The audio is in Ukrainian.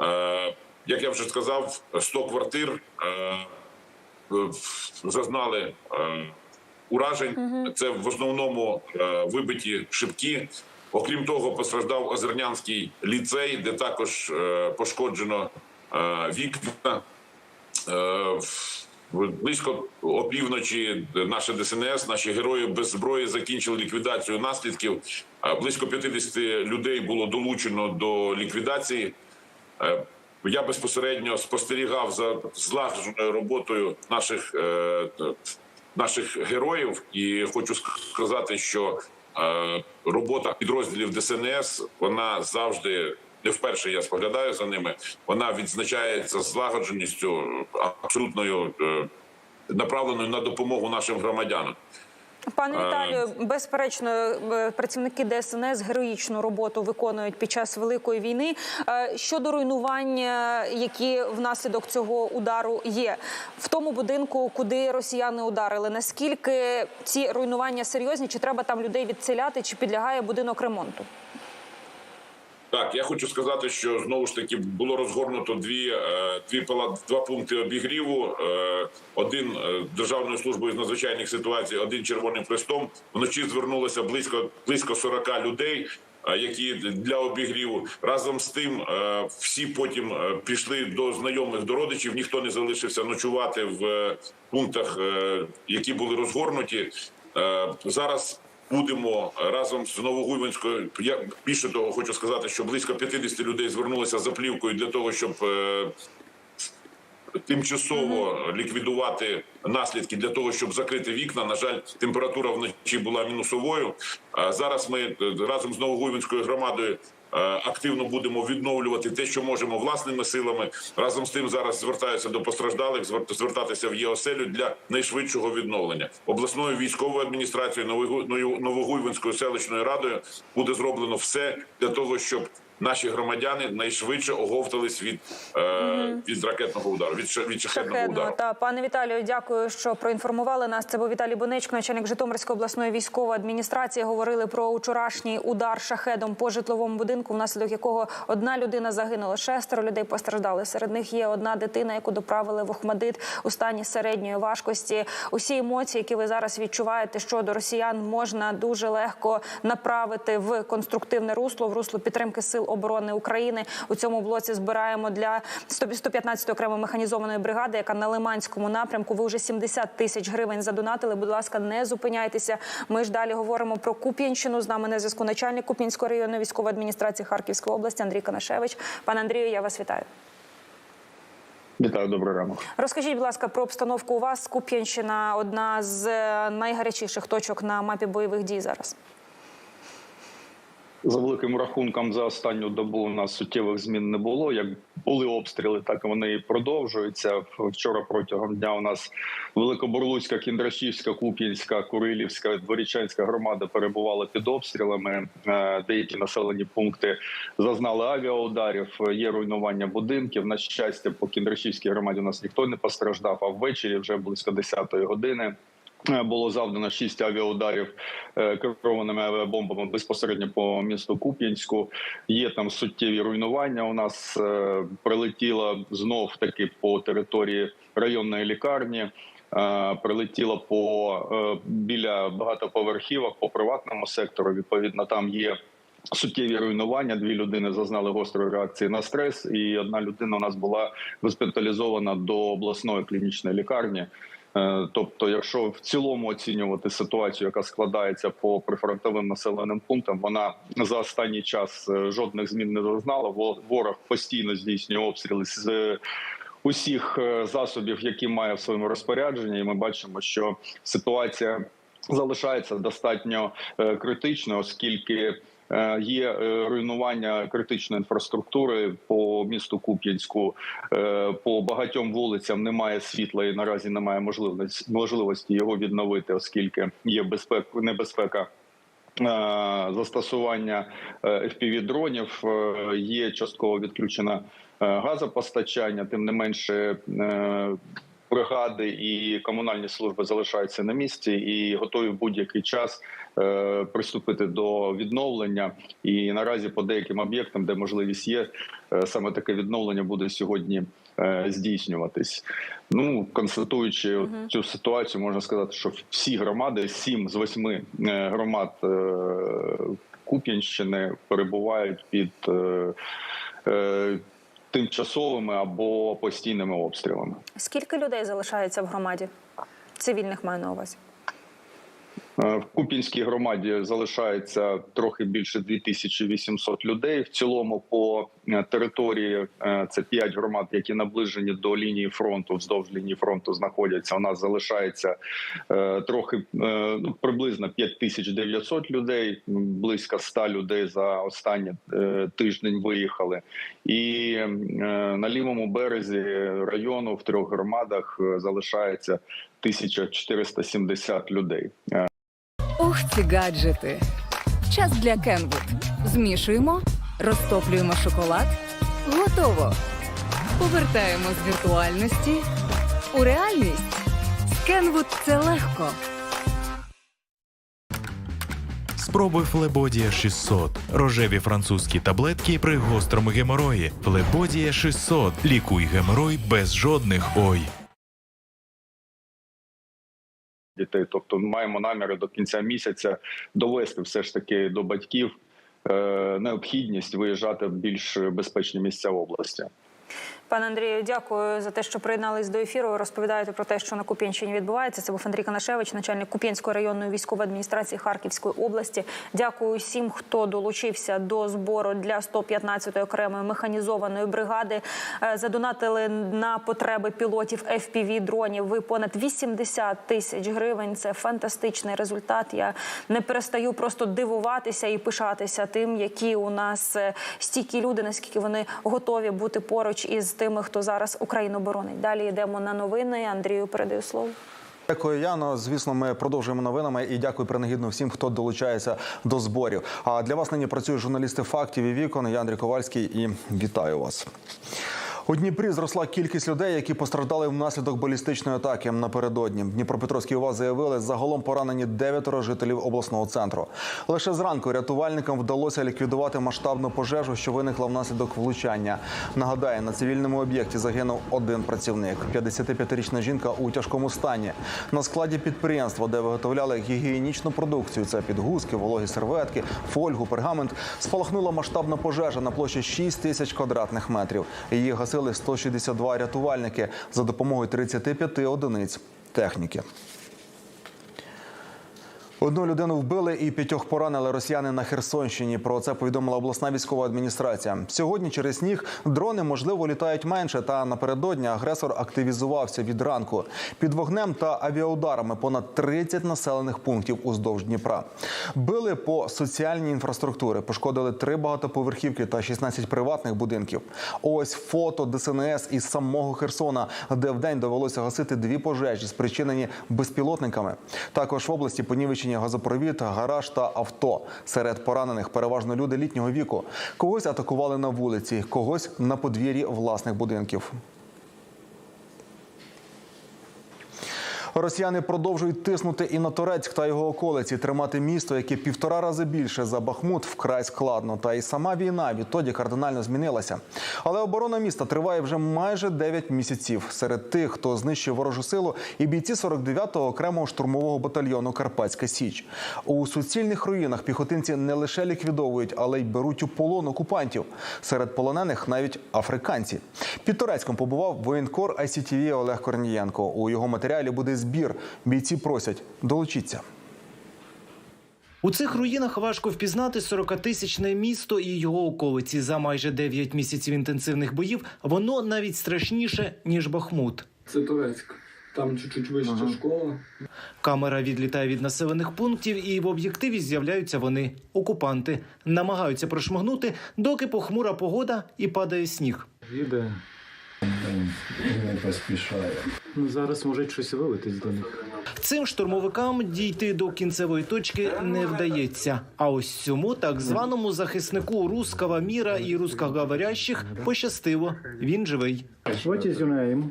Е, Як я вже сказав, 100 квартир е, зазнали е, уражень. Це в основному вибиті шибки. Окрім того, постраждав Озернянський ліцей, де також пошкоджено вікна. Близько опівночі наше ДСНС, наші герої без зброї закінчили ліквідацію наслідків. Близько 50 людей було долучено до ліквідації. Е, Я безпосередньо спостерігав за злагодженою роботою наших, е, наших героїв, і хочу сказати, що е, робота підрозділів ДСНС вона завжди не вперше я споглядаю за ними. Вона відзначається злагодженістю абсолютною направленою на допомогу нашим громадянам. Пане Е, Віталію, безперечно, е, працівники ДСНС героїчну роботу виконують під час великої війни. Е, Щодо руйнувань, е, які внаслідок цього удару є в тому будинку, куди росіяни ударили. Наскільки ці руйнування серйозні? Чи треба там людей відселяти, чи підлягає будинок ремонту? Так, я хочу сказати, що знову ж таки було розгорнуто дві, е, дві два пункти обігріву. Е, Один е, державною службою з надзвичайних ситуацій, один червоним хрестом. Вночі звернулося близько близько 40 людей. Які для обігріву разом з тим всі потім пішли до знайомих до родичів. Ніхто не залишився ночувати в пунктах, які були розгорнуті. Зараз будемо разом з Новогуйвинською. Я більше того хочу сказати, що близько 50 людей звернулися за плівкою для того, щоб е, тимчасово ліквідувати наслідки для того, щоб закрити вікна. На жаль, температура вночі була мінусовою. А зараз ми е, разом з Новогуйвинською громадою. Е, Активно будемо відновлювати те, що можемо власними силами. Разом з тим зараз звертаюся до постраждалих, звер- звертатися в ЄОСЕЛЮ для найшвидшого відновлення. Обласною військовою адміністрацією Новогуйвинською селищною радою буде зроблено все для того, щоб наші громадяни найшвидше оговтались від, е, від ракетного удару, від, від шахетного Шахедно. удару. Та пане Віталію, дякую, що проінформували нас. Це був Віталій Бонечко, начальник Житомирської обласної військової адміністрації. Говорили про вчорашній удар шахедом по житловому будинку, внаслідок якого одна людина загинула, шестеро людей постраждали. Серед них є одна дитина, яку доправили в Охмадит у стані середньої важкості. Усі емоції, які ви зараз відчуваєте щодо росіян, можна дуже легко направити в конструктивне русло, в русло підтримки сил оборони України. У цьому блоці збираємо для 115 окремо механізованої бригади, яка на Лиманському напрямку. Ви вже 70 тисяч гривень задонатили. Будь ласка, не зупиняйтеся. Ми ж далі говоримо про Куп'янщину. З нами на зв'язку начальник Куп'янської районної військової адміністрації Харківської області Андрій Канашевич. Пане Андрію, я вас вітаю. Вітаю, добрий ранок. Розкажіть, будь ласка, про обстановку у вас. Куп'янщина одна з е, найгарячіших точок на мапі бойових дій зараз. За великим рахунком, за останню добу у нас суттєвих змін не було. Як були обстріли, так вони продовжуються. Вчора протягом дня у нас Великоборлуцька, Кіндрашівська, Куп'янська, Курилівська, Дворічанська громада перебували під обстрілами. Е, Деякі населені пункти зазнали авіаударів. Є руйнування будинків. На щастя, по Кіндрашівській громаді у нас ніхто не постраждав. А ввечері вже близько 10-ї години. Е, Було завдано шість авіаударів е, керованими авіабомбами безпосередньо по місту Куп'янську. Є там суттєві руйнування. У нас е, прилетіло знов таки по території районної лікарні. Прилетіло по біля багатоповерхівок по приватному сектору. Відповідно, там є суттєві руйнування. Дві людини зазнали гострої реакції на стрес, і одна людина у нас була госпіталізована до обласної клінічної лікарні. Е, Тобто, якщо в цілому оцінювати ситуацію, яка складається по прифронтовим населеним пунктам, вона за останній час е, жодних змін не зазнала. Во- Ворог постійно здійснює обстріли з е, усіх засобів, які має в своєму розпорядженні, і ми бачимо, що ситуація залишається достатньо критичною, оскільки. Е, Є е, руйнування критичної інфраструктури по місту Куп'янську. Е, По багатьом вулицям немає світла і наразі немає можливості його відновити, оскільки є безпек, небезпека застосування fpv дронів Е, є частково відключено е, газопостачання. Тим не менше, бригади і комунальні служби залишаються на місці і готові в будь-який час е, приступити до відновлення. І наразі по деяким об'єктам, де можливість є, е, саме таке відновлення буде сьогодні е, здійснюватись. Ну констатуючи от цю ситуацію, можна сказати, що всі громади, сім з восьми громад Куп'янщини перебувають під тимчасовими або постійними обстрілами. Скільки людей залишається в громаді? Цивільних маю на увазі. Е, В Куп'янській громаді залишається трохи більше 2800 людей. В цілому по е, території е, це 5 громад, які наближені до лінії фронту, вздовж лінії фронту знаходяться. У нас залишається трохи ну, приблизно 5900 людей. Близько 100 людей за останні тиждень виїхали. І на лівому березі району в трьох громадах залишається 1470 людей. Ух, ці гаджети. Час для Kenwood. Змішуємо, розтоплюємо шоколад. Готово. Повертаємо з віртуальності у реальність. З Kenwood це легко. Спробуй Флебодія 600. Рожеві французькі таблетки при гострому геморої. Флебодія 600. Лікуй геморой без жодних ой. Дітей. Тобто, маємо наміри до кінця місяця довести все ж таки до батьків е, необхідність виїжджати в більш безпечні місця області. Пане Андрію, дякую за те, що приєднались до ефіру. Розповідаєте про те, що на Куп'янщині відбувається. Це був Андрій Канашевич, начальник Куп'янської районної військової адміністрації Харківської області. Дякую всім, хто долучився до збору для 115-ї окремої механізованої бригади. Е, Задонатили на потреби пілотів fpv дронів. Ви понад 80 тисяч гривень. Це фантастичний результат. Я не перестаю просто дивуватися і пишатися тим, які у нас е, стійкі люди, наскільки вони готові бути поруч із тими, хто зараз Україну боронить. Далі йдемо на новини. Андрію передаю слово. Дякую, Яно. Звісно, ми продовжуємо новинами і дякую принагідно всім, хто долучається до зборів. А для вас нині працюють журналісти фактів і вікон. Я Андрій Ковальський і вітаю вас. У Дніпрі зросла кількість людей, які постраждали внаслідок балістичної атаки напередодні. Дніпропетровські ОВА заявили, загалом поранені дев'ятеро жителів обласного центру. Лише зранку рятувальникам вдалося ліквідувати масштабну пожежу, що виникла внаслідок влучання. Нагадаю, на цивільному об'єкті загинув один працівник. 55-річна жінка у тяжкому стані. На складі підприємства, де виготовляли гігієнічну продукцію, це підгузки, вологі серветки, фольгу, пергамент, спалахнула масштабна пожежа на площі 6 тисяч квадратних метрів. Її гасили 162 рятувальники за допомогою 35 одиниць техніки. Одну людину вбили і п'ятьох поранили росіяни на Херсонщині. Про це повідомила обласна військова адміністрація. Сьогодні через сніг дрони можливо літають менше. Та напередодні агресор активізувався від ранку під вогнем та авіаударами понад 30 населених пунктів уздовж Дніпра. Били по соціальній інфраструктурі, пошкодили три багатоповерхівки та 16 приватних будинків. Ось фото ДСНС із самого Херсона, де вдень довелося гасити дві пожежі, спричинені безпілотниками. Також в області понівечені газопровід, гараж та авто. Серед поранених переважно люди літнього віку. Когось атакували на вулиці, когось на подвір'ї власних будинків. Росіяни продовжують тиснути і на Торецьк та його околиці, тримати місто, яке півтора рази більше за Бахмут, вкрай складно. Та й сама війна відтоді кардинально змінилася. Але оборона міста триває вже майже 9 місяців. Серед тих, хто знищив ворожу силу, і бійці 49-го окремого штурмового батальйону Карпатська Січ. У суцільних руїнах піхотинці не лише ліквідовують, але й беруть у полон окупантів. Серед полонених навіть африканці. Під Торецьком побував воєнкор ICTV Олег Корнієнко. У його матеріалі буде збір. Бійці просять долучіться. У цих руїнах важко впізнати 40-тисячне місто і його околиці. За майже 9 місяців інтенсивних боїв воно навіть страшніше ніж Бахмут. Це Турецьк. Там чуть-чуть вища школа. Камера відлітає від населених пунктів, і в об'єктиві з'являються вони окупанти, намагаються прошмигнути, доки похмура погода і падає сніг. Їде. Не поспішає. Ну зараз може щось вилетить до них. Цим штурмовикам дійти до кінцевої точки не вдається. А ось цьому так званому захиснику руского міра і рускоговорящих пощастило. Він живий. Your name?